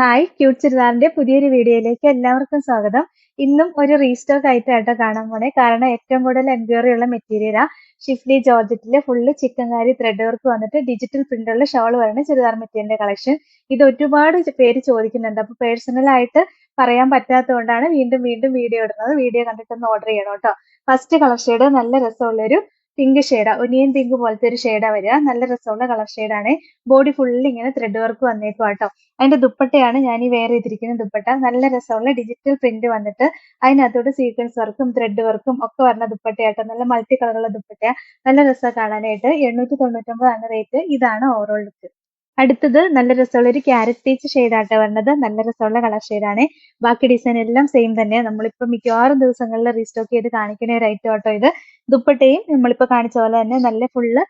Hi cute ചുരിദാറിന്റെ പുതിയൊരു വീഡിയോയിലേക്ക് എല്ലാവർക്കും സ്വാഗതം. ഇന്നും ഒരു റീസ്റ്റോക്ക് ആയിട്ടാട്ടോ കാണാൻ പോണേ. കാരണം ഏറ്റവും കൂടുതൽ എൻക്വയറി ഉള്ള മെറ്റീരിയലാ ഷിഫ്ലി ജോർജറ്റിലെ ഫുള്ള് ചിക്കൻകാരി ത്രെഡ് വർക്ക് വന്നിട്ട് ഡിജിറ്റൽ പ്രിന്റ് ഉള്ള ഷോൾ വരുന്ന ചുരിദാർ മെറ്റീരിയലിന്റെ കളക്ഷൻ ഇത് ഒരുപാട് പേര് ചോദിക്കുന്നുണ്ട്. അപ്പൊ പേഴ്സണലായിട്ട് പറയാൻ പറ്റാത്തതുകൊണ്ടാണ് വീണ്ടും വീണ്ടും വീഡിയോ ഇടുന്നത്. വീഡിയോ കണ്ടിട്ടൊന്ന് ഓർഡർ ചെയ്യണം കേട്ടോ. ഫസ്റ്റ് കളർ നല്ല രസമുള്ളൊരു പിങ്ക് ഷെയ്ഡാ ഒനിയൻ പിങ്ക് പോലത്തെ ഒരു ഷെയ്ഡാ വരിക. നല്ല രസമുള്ള കളർ ഷെയ്ഡാണ് ബോഡി ഫുള്ള് ഇങ്ങനെ ത്രെഡ് വർക്ക് വന്നേക്കും കേട്ടോ. അതിന്റെ ദുപ്പട്ടയാണ് ഞാൻ ഈ വെയർ ചെയ്തിരിക്കുന്ന ദുപ്പട്ട. നല്ല രസമുള്ള ഡിജിറ്റൽ പ്രിന്റ് വന്നിട്ട് അതിനകത്തോട് സീക്വൻസ് വർക്കും ത്രെഡ് വർക്കും ഒക്കെ വരുന്ന ദുപ്പട്ടയാട്ടോ. നല്ല മൾട്ടി കളറുള്ള ദുപ്പട്ട നല്ല രസം കാണാനായിട്ട്. എണ്ണൂറ്റി തൊണ്ണൂറ്റൊമ്പതാണ് റേറ്റ് ഇതാണ് ഓവറോൾ ലുക്ക് അടുത്തത് നല്ല രസമുള്ള ഒരു ക്യാരറ്റ് പീച്ച് ഷെയ്ഡാട്ടോ വരുന്നത് നല്ല രസമുള്ള കളർ ഷെയ്ഡാണ് ബാക്കി ഡിസൈൻ എല്ലാം സെയിം തന്നെ നമ്മളിപ്പോൾ മിക്കവാറും ദിവസങ്ങളിൽ റീസ്റ്റോക്ക് ചെയ്ത് കാണിക്കുന്ന ഒരു ഐറ്റം ആട്ടോ ഇത്. ദുപ്പട്ടയും നമ്മളിപ്പോൾ കാണിച്ച പോലെ തന്നെ നല്ല ഫുള്ള്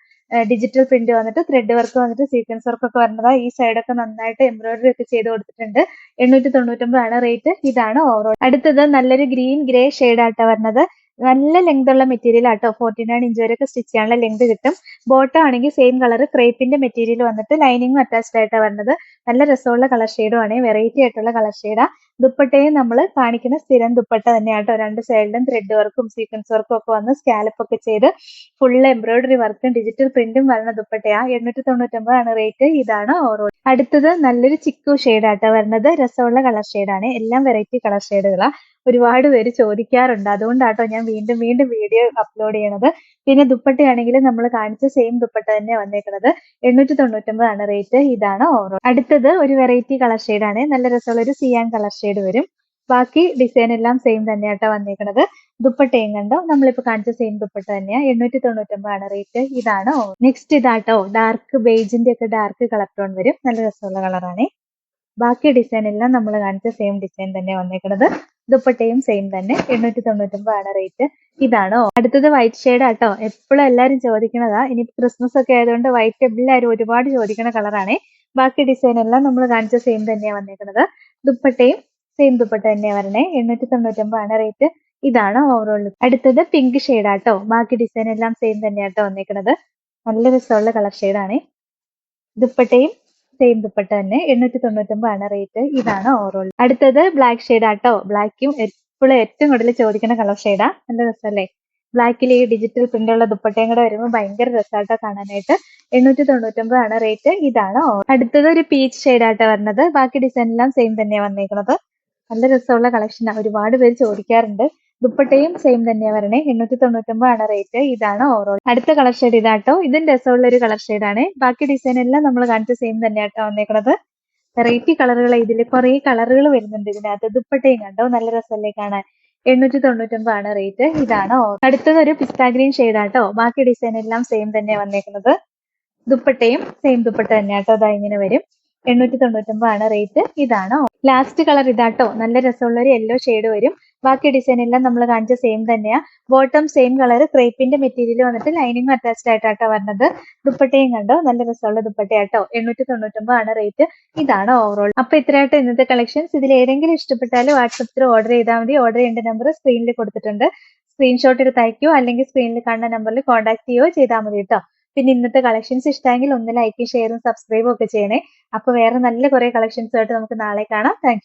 ഡിജിറ്റൽ പ്രിന്റ് വന്നിട്ട് ത്രെഡ് വർക്ക് വന്നിട്ട് സീക്വൻസ് വർക്ക് ഒക്കെ വരുന്നത് ഈ സൈഡൊക്കെ നന്നായിട്ട് എംബ്രോയിഡറി ഒക്കെ ചെയ്ത് കൊടുത്തിട്ടുണ്ട്. എണ്ണൂറ്റി തൊണ്ണൂറ്റൊമ്പതാണ് റേറ്റ് ഇതാണ് ഓവറോൾ അടുത്തത് നല്ലൊരു ഗ്രീൻ ഗ്രേ ഷെയ്ഡായിട്ടാണ് വരുന്നത് നല്ല ലെങ്ത് ഉള്ള മെറ്റീരിയൽ ആട്ടോ. ഫോർട്ടി നയൻ ഇഞ്ച് വരെയൊക്കെ സ്റ്റിച്ച് ചെയ്യാനുള്ള ലെങ്ത് കിട്ടും. ബോട്ടം ആണെങ്കിൽ സെയിം കളർ ക്രേപ്പിന്റെ മെറ്റീരിയൽ വന്നിട്ട് ലൈനിങ്ങും അറ്റാച്ച്ഡ് ആയിട്ടാണ് വരുന്നത് നല്ല രസമുള്ള കളർ ഷെയ്ഡും ആണ്. വെറൈറ്റി ആയിട്ടുള്ള കളർ ഷെയ്ഡാ ദുപ്പട്ടയും നമ്മൾ കാണിക്കുന്ന സ്ഥിരം ദുപ്പട്ട തന്നെയാട്ടോ. രണ്ട് സൈഡിലും ത്രെഡ് വർക്കും സീക്വൻസ് വർക്കും ഒക്കെ വന്ന് സ്കാലപ്പ് ഒക്കെ ചെയ്ത് ഫുൾ എംബ്രോയിഡറി വർക്കും ഡിജിറ്റൽ പ്രിന്റും വരുന്ന ദുപ്പട്ടയാ. എണ്ണൂറ്റി തൊണ്ണൂറ്റൊമ്പതാണ് റേറ്റ് ഇതാണ് ഓറോ അടുത്തത് നല്ലൊരു ചിക്കു ഷെയ്ഡാട്ടോ വരുന്നത് രസമുള്ള കളർ ഷെയ്ഡാണ് എല്ലാം വെറൈറ്റി കളർ ഷെയ്ഡുകളാ ഒരുപാട് പേര് ചോദിക്കാറുണ്ട്. അതുകൊണ്ടാട്ടോ ഞാൻ വീണ്ടും വീണ്ടും വീഡിയോ അപ്ലോഡ് ചെയ്യണത്. പിന്നെ ദുപ്പട്ടയാണെങ്കിൽ നമ്മൾ കാണിച്ച സെയിം ദുപ്പട്ട തന്നെ വന്നേക്കുന്നത് എണ്ണൂറ്റി തൊണ്ണൂറ്റൊമ്പതാണ് റേറ്റ് ഇതാണ് ഓവറോൾ അടുത്തത് ഒരു വെറൈറ്റി കളർ ഷെയ്ഡാണ് നല്ല രസമുള്ള ഒരു സിയാൻ കളർ ഷെയ്ഡ് വരും. ബാക്കി ഡിസൈൻ എല്ലാം സെയിം തന്നെയാട്ടോ വന്നേക്കുന്നത് ദുപ്പട്ടയും കണ്ടോ? നമ്മളിപ്പോ കാണിച്ച സെയിം ദുപ്പട്ട തന്നെയാ. എണ്ണൂറ്റി തൊണ്ണൂറ്റൊമ്പതാണ് റേറ്റ് ഇതാണ് നെക്സ്റ്റ് ഇതാട്ടോ. ഡാർക്ക് ബേജിന്റെ ഒക്കെ ഡാർക്ക് കളർ ടോൺ വരും. നല്ല രസമുള്ള കളറാണ് ബാക്കി ഡിസൈൻ എല്ലാം നമ്മൾ കാണിച്ച സെയിം ഡിസൈൻ തന്നെ വന്നേക്കുന്നത് ദുപ്പട്ടയും സെയിം തന്നെ. എണ്ണൂറ്റി തൊണ്ണൂറ്റൊമ്പതാണ് റേറ്റ് ഇതാണോ. അടുത്തത് വൈറ്റ് ഷെയ്ഡ് ആട്ടോ. എപ്പോഴും എല്ലാവരും ചോദിക്കണതാ. ഇനി ക്രിസ്മസ് ഒക്കെ ആയതുകൊണ്ട് വൈറ്റ് എല്ലാവരും ഒരുപാട് ചോദിക്കുന്ന കളറാണ് ബാക്കി ഡിസൈൻ എല്ലാം നമ്മൾ കാണിച്ച സെയിം തന്നെയാണ് വന്നേക്കുന്നത് ദുപ്പട്ടയും സെയിം ദുപ്പട്ട തന്നെയാണ് വരണേ. എണ്ണൂറ്റി തൊണ്ണൂറ്റൊമ്പതാണ് റേറ്റ് ഇതാണ് ഓവറോൾ അടുത്തത് പിങ്ക് ഷെയ്ഡ് ആട്ടോ. ബാക്കി ഡിസൈൻ എല്ലാം സെയിം തന്നെയാട്ടോ വന്നേക്കുന്നത് നല്ല രസമുള്ള കളർ ഷെയ്ഡാണേ ദുപ്പട്ടയും സെയിം ദുപ്പട്ട തന്നെ എണ്ണൂറ്റി തൊണ്ണൂറ്റൊമ്പതാണ് റേറ്റ് ഇതാണ് ഓവറോൾ അടുത്തത് ബ്ലാക്ക് ഷെയ്ഡ് ആട്ടോ? ബ്ലാക്കും എപ്പോഴും ഏറ്റവും കൂടുതൽ ചോദിക്കുന്ന കളർ ഷെയ്ഡാ നല്ല രസമല്ലേ ബ്ലാക്കിൽ ഈ ഡിജിറ്റൽ പ്രിന്റ് ഉള്ള ദുപ്പട്ടയും കൂടെ വരുമ്പോൾ ഭയങ്കര രസമായിട്ടോ കാണാനായിട്ട്. എണ്ണൂറ്റി തൊണ്ണൂറ്റൊമ്പതാണ് റേറ്റ് ഇതാണ് അടുത്തത് ഒരു പീച്ച് ഷെയ്ഡ് ആട്ടോ വരുന്നത്. ബാക്കി ഡിസൈൻ എല്ലാം സെയിം തന്നെയാണ് വന്നേക്കുന്നത് നല്ല രസമുള്ള കളക്ഷനാണ് ഒരുപാട് പേര് ചോദിക്കാറുണ്ട്. ദുപ്പട്ടയും സെയിം തന്നെയാ വരണേ. എണ്ണൂറ്റി തൊണ്ണൂറ്റൊമ്പതാണ് റേറ്റ് ഇതാണ് ഓവറോൾ അടുത്ത കളർ ഷെയ്ഡ് ഇതാട്ടോ. ഇതും രസമുള്ള ഒരു കളർ ഷെയ്ഡാണ് ബാക്കി ഡിസൈൻ എല്ലാം നമ്മൾ കാണിച്ച സെയിം തന്നെയാട്ടോ വന്നേക്കുന്നത് വെറൈറ്റി കളറുകൾ ഇതിൽ കുറെ കളറുകൾ വരുന്നുണ്ട് ഇതിനകത്ത്. ദുപ്പട്ടയും കണ്ടോ? നല്ല രസമല്ലേ കാണാൻ. എണ്ണൂറ്റി തൊണ്ണൂറ്റൊമ്പതാണ് റേറ്റ് ഇതാണ് അടുത്തത് ഒരു പിസ്ത ഗ്രീൻ ഷെയ്ഡാട്ടോ ബാക്കി ഡിസൈൻ എല്ലാം സെയിം തന്നെയാ വന്നേക്കുന്നത് ദുപ്പട്ടയും സെയിം ദുപ്പട്ട തന്നെയാട്ടോ. അതാ ഇങ്ങനെ വരും. എണ്ണൂറ്റി തൊണ്ണൂറ്റൊമ്പതാണ് റേറ്റ് ഇതാണ് ലാസ്റ്റ് കളർ ഇതാട്ടോ. നല്ല രസമുള്ള ഒരു യെല്ലോ ഷെയ്ഡ് വരും. ബാക്കി ഡിസൈൻ എല്ലാം നമ്മൾ കാണിച്ച സെയിം തന്നെയാണ് ബോട്ടം സെയിം കളർ ക്രേപ്പിന്റെ മെറ്റീരിയൽ വന്നിട്ട് ലൈനിങ് അറ്റാച്ച്ഡ് ആയിട്ടാട്ടോ വരുന്നത് ദുപ്പട്ടയും കണ്ടോ? നല്ല രസമുള്ള ദുപ്പട്ടയാട്ടോ. എണ്ണൂറ്റി തൊണ്ണൂറ്റൊമ്പതാണ് റേറ്റ് ഇതാണ് ഓവറോൾ അപ്പൊ ഇത്രയായിട്ട് ഇന്നത്തെ കളക്ഷൻസ് ഇതിൽ ഏതെങ്കിലും ഇഷ്ടപ്പെട്ടാൽ വാട്സപ്പിൽ ഓർഡർ ചെയ്താൽ മതി. ഓർഡർ ചെയ്യേണ്ട നമ്പർ സ്ക്രീനിൽ കൊടുത്തിട്ടുണ്ട്. സ്ക്രീൻഷോട്ട് എടുത്ത് അയക്കുകയോ അല്ലെങ്കിൽ സ്ക്രീനിൽ കാണുന്ന നമ്പറിൽ കോൺടാക്ട് ചെയ്യുകയോ ചെയ്താൽ മതി കേട്ടോ പിന്നെ ഇന്നത്തെ കളക്ഷൻസ് ഇഷ്ടമെങ്കിൽ ഒന്ന് ലൈക്കും ഷെയറും സബ്സ്ക്രൈബും ഒക്കെ ചെയ്യണേ. അപ്പൊ വേറെ നല്ല കുറെ കളക്ഷൻസ് ആയിട്ട് നമുക്ക് നാളെ കാണാം. താങ്ക്